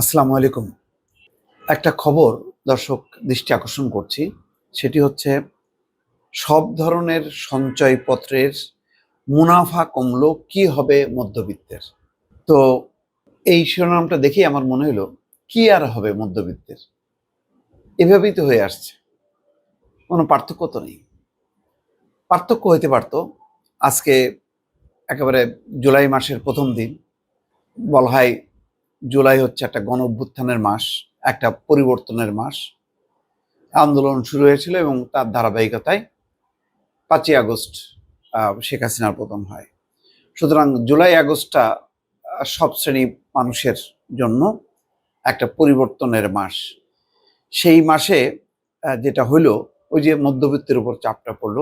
আসসালামু আলাইকুম। একটা খবর দর্শক দৃষ্টি আকর্ষণ করছি, সেটি হচ্ছে সব ধরনের সঞ্চয়পত্রের মুনাফা কমলো কি হবে মধ্যবিত্তের? তো এই শিরোনামটা দেখেই আমার মনে হলো কি আর হবে মধ্যবিত্তের? এভাবেই তো হয়ে আসছে। কোনো পার্থক্য তো নেই। পার্থক্য হইতে পারতো, আজকে একেবারে জুলাই মাসের প্রথম দিন, বলা হয় জুলাই হচ্ছে একটা গণ অভ্যুত্থানের মাস, একটা পরিবর্তনের মাস। আন্দোলন শুরু হয়েছিল এবং তার ধারাবাহিকতায় পাঁচই আগস্ট শেখ হাসিনার পতন হয়। সুতরাং জুলাই আগস্টটা সব শ্রেণি মানুষের জন্য একটা পরিবর্তনের মাস। সেই মাসে যেটা হলো ওই যে মধ্যবিত্তের উপর চাপটা পড়ল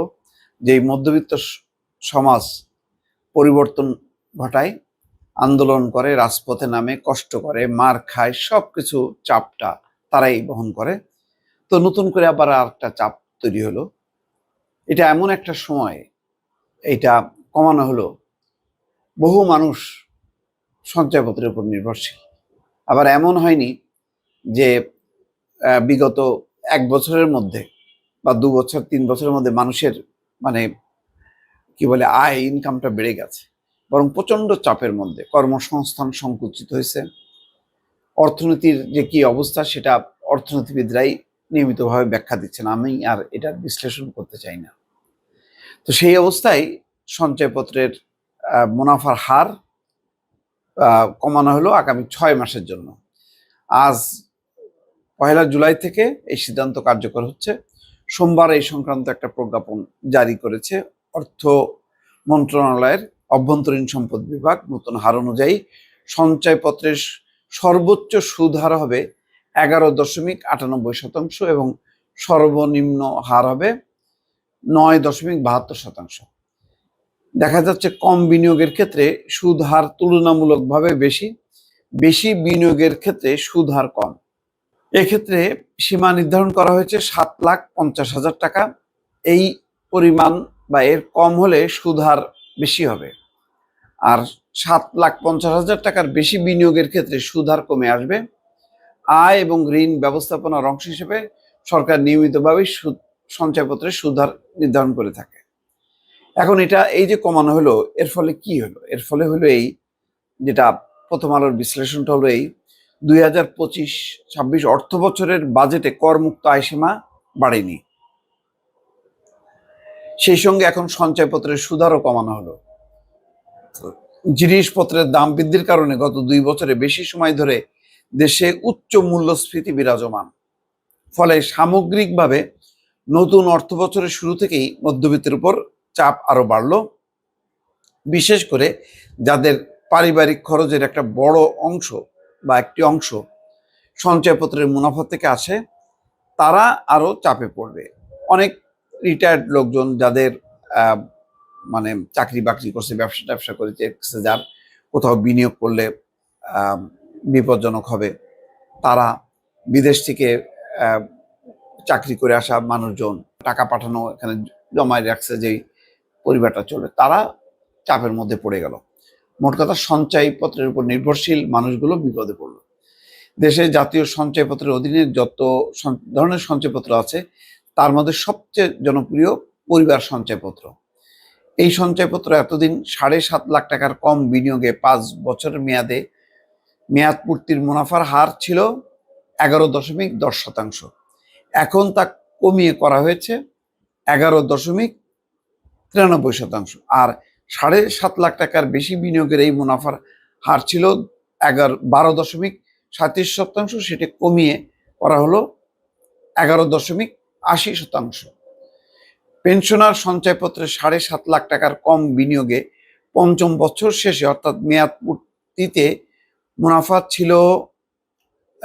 যে এই মধ্যবিত্ত সমাজ পরিবর্তন ঘটায় আন্দোলন করে, রাজপথে নামে, কষ্ট করে, মার খায় সব কিছু চাপটা তারাই বহন করে। তো নতুন করে আবার আর একটা চাপ তৈরি হলো। এটা এমন একটা সময়, এটা কমানো হলো। বহু মানুষ সঞ্চয়পত্রের উপর নির্ভরশীল। আবার এমন হয়নি যে বিগত এক বছরের মধ্যে বা দু বছর, তিন বছরের মধ্যে মানুষের মানে কি বলে, আয় ইনকামটা বেড়ে গেছে। বরং প্রচণ্ড চাপের মধ্যে কর্মসংস্থান সংকুচিত হয়েছে। অর্থনীতির যে কি অবস্থা সেটা অর্থনীতিবিদরাই নিয়মিতভাবে ব্যাখ্যা দিচ্ছেন। আমি আর এটার বিশ্লেষণ করতে চাই না। তো সেই অবস্থায় সঞ্চয়পত্রের মুনাফার হার কমানো হলো আগামী ছয় মাসের জন্য। আজ পয়লা জুলাই থেকে এই সিদ্ধান্ত কার্যকর হচ্ছে। সোমবার এই সংক্রান্ত একটা প্রজ্ঞাপন জারি করেছে অর্থ মন্ত্রণালয়ের অভ্যন্তরীণ সম্পদ বিভাগ, নতুন হার অনুযায়ী সঞ্চয়পত্রের সর্বোচ্চ সুদ হার হবে এগারো দশমিক আটানব্বই শতাংশ এবং সর্বনিম্ন হার হবে নয় দশমিক বাহাত্তর শতাংশ। দেখা যাচ্ছে কম বিনিয়োগের ক্ষেত্রে সুদ হার তুলনামূলকভাবে বেশি বেশি বিনিয়োগের ক্ষেত্রে সুদ হার কম। এক্ষেত্রে সীমা নির্ধারণ করা হয়েছে সাত লাখ পঞ্চাশ হাজার টাকা। এই পরিমাণ বা এর কম হলে সুদ হার বেশি হবে। আর সাত লাখ পঞ্চাশ হাজার টাকার বেশি বিনিয়োগের ক্ষেত্রে সুদ হার কমে আসবে। আয় এবং ঋণ ব্যবস্থাপনার অংশ হিসেবে সরকার নিয়মিতভাবে সুদ, সঞ্চয়পত্রের সুদ হার নির্ধারণ করে থাকে। এখন এটা এই যে কমানো হলো, এর ফলে কি হলো? এর ফলে হলো এই যেটা প্রথম আলোর বিশ্লেষণটা হলো এই দুই হাজার পঁচিশ, ছাব্বিশ অর্থ বছরের বাজেটে করমুক্ত আয়সীমা বাড়েনি। সেই সঙ্গে এখন সঞ্চয়পত্রের সুদারও কমানো হলো। জিনিসপত্রের দাম বৃদ্ধির কারণে গত দুই বছরে বেশি সময় ধরে দেশে উচ্চ মূল্যস্ফীতি বিরাজমান। ফলে সামগ্রিকভাবে নতুন অর্থ বছরের শুরু থেকেই মধ্যবিত্তের উপর চাপ আরও বাড়লো। বিশেষ করে যাদের পারিবারিক খরচের একটা বড় অংশ বা একটি অংশ সঞ্চয়পত্রের মুনাফা থেকে আসে, তারা আরও চাপে পড়বে। অনেক রিটায়ার্ড লোকজন যাদের মানে চাকরি বাকরি করছে, ব্যবসা ট্যাবসা করেছে যার কোথাও বিনিয়োগ করলে বিপজ্জনক হবে। তারা বিদেশ থেকে চাকরি করে আসা মানুষজন, টাকা পাঠানো এখানে জমায় রাখছে যেই পরিবারটা চলবে, তারা চাপের মধ্যে পড়ে গেল। মোট কথা সঞ্চয়পত্রের উপর নির্ভরশীল মানুষগুলো বিপদে পড়ল। দেশে জাতীয় সঞ্চয়পত্রের অধীনে যত ধরনের সঞ্চয়পত্র আছে, তার মধ্যে সবচেয়ে জনপ্রিয় পরিবার সঞ্চয়পত্র। এই সঞ্চয়পত্র এতদিন সাড়ে সাত লাখ টাকার কম বিনিয়োগে পাঁচ বছরের মেয়াদে মেয়াদ পূর্তির মুনাফার হার ছিল এগারো দশমিক দশ শতাংশ। এখন তা কমিয়ে করা হয়েছে এগারো দশমিক তিরানব্বই শতাংশ। আর সাড়ে সাত লাখ টাকার বেশি বিনিয়োগের এই মুনাফার হার ছিল এগারো, বারো দশমিক সাঁত্রিশ শতাংশ। সেটি কমিয়ে করা হলো এগারো দশমিক আশি শতাংশ। পেনশনার সঞ্চয়পত্রে সাড়ে সাত লাখ টাকার কম বিনিয়োগে পঞ্চম বছর শেষে, অর্থাৎ মেয়াদ পূর্তিতে মুনাফা ছিল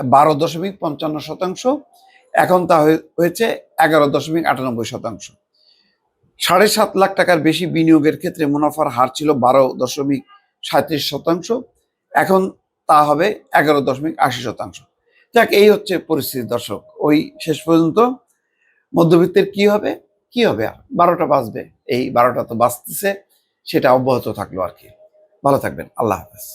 বারো দশমিক পঞ্চান্ন শতাংশ, এখন তা হয়ে- হয়েছে এগারো দশমিক আটানব্বই শতাংশ। সাড়ে সাত লাখ টাকার বেশি বিনিয়োগের ক্ষেত্রে মুনাফার হার ছিল বারো দশমিক সাঁত্রিশ শতাংশ, এখন তা হবে এগারো দশমিক আশি শতাংশ। যাক, এই হচ্ছে পরিস্থিতি দর্শক। ওই শেষ পর্যন্ত মধ্যবিত্তের কি হবে? কি হবে বারোটা বাজবে। এই বারোটা তো বাঁচতেছে সেটা অব্যাহত থাকল আর কি। ভালো থাকবেন। আল্লাহ হাফেজ।